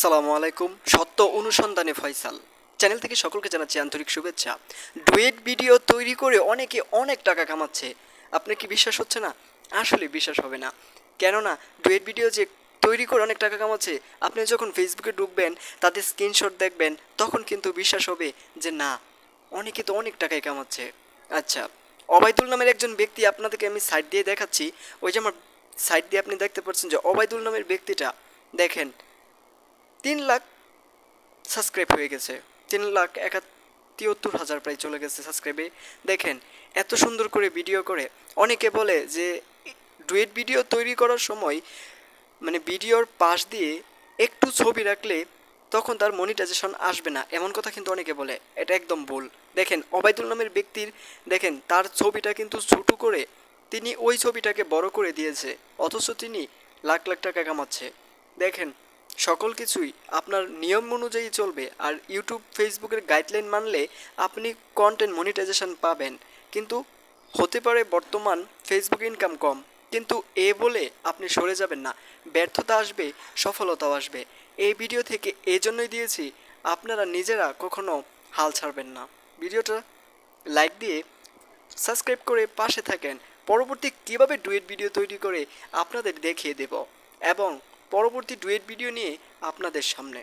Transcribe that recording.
সালামু আলাইকুম, সত্য অনুসন্ধানে ফয়সাল। চ্যানেল থেকে সকলকে জানাচ্ছি আন্তরিক শুভেচ্ছা। ডুয়েট ভিডিও তৈরি করে অনেকে অনেক টাকা কামাচ্ছে। আপনার কি বিশ্বাস হচ্ছে না? আসলে বিশ্বাস হবে না। কেননা, ডুয়েট ভিডিও যে তৈরি করে অনেক টাকা কামাচ্ছে, আপনি যখন ফেসবুকে ঢুকবেন তাদের স্ক্রিনশট দেখবেন, তখন কিন্তু বিশ্বাস হবে যে না, অনেকে তো অনেক টাকাই কামাচ্ছে। আচ্ছা অবায়দুল নামের একজন ব্যক্তি আপনাদেরকে আমি সাইড দিয়ে দেখাচ্ছি। ওই যে আমার সাইড দিয়ে আপনি দেখতে পাচ্ছেন যে অবায়দুল নামের ব্যক্তিটা, দেখেন তিন লাখ সাবস্ক্রাইব হয়ে গেছে। তিন লাখ একাত্তর হাজার প্রায় চলে গেছে সাবস্ক্রাইবে দেখেন, এত সুন্দর করে ভিডিও করে। অনেকে বলে যে ডুয়েট ভিডিও তৈরি করার সময় মানে ভিডিওর পাশ দিয়ে একটু ছবি রাখলে তখন তার মনিটাইজেশন আসবে না। এমন কথা কিন্তু অনেকে বলে। এটা একদম ভুল। দেখেন অবায়দুল নামের ব্যক্তির, দেখেন, তার ছবিটা কিন্তু ছোটো করে তিনি ওই ছবিটাকে বড় করে দিয়েছে। অথচ তিনি লাখ লাখ টাকা কামাচ্ছে। দেখেন সকল কিছুই আপনার নিয়ম অনুযায়ী চলবে আর ইউটিউব, ফেসবুকের গাইডলাইন মানলে আপনি কন্টেন্ট মনিটাইজেশন পাবেন। কিন্তু হতে পারে বর্তমান ফেসবুক ইনকাম কম, কিন্তু এ বলে আপনি সরে যাবেন না। ব্যর্থতা আসবে, সফলতাও আসবে। এই ভিডিও থেকে এই জন্যই দিয়েছি, আপনারা নিজেরা কখনো হাল ছাড়বেন না। ভিডিওটা লাইক দিয়ে সাবস্ক্রাইব করে পাশে থাকেন। পরবর্তী কীভাবে ডুয়েট ভিডিও তৈরি করে আপনাদের দেখিয়ে দেব। এবং পরবর্তী ডুয়েট ভিডিও নিয়ে আপনাদের সামনে।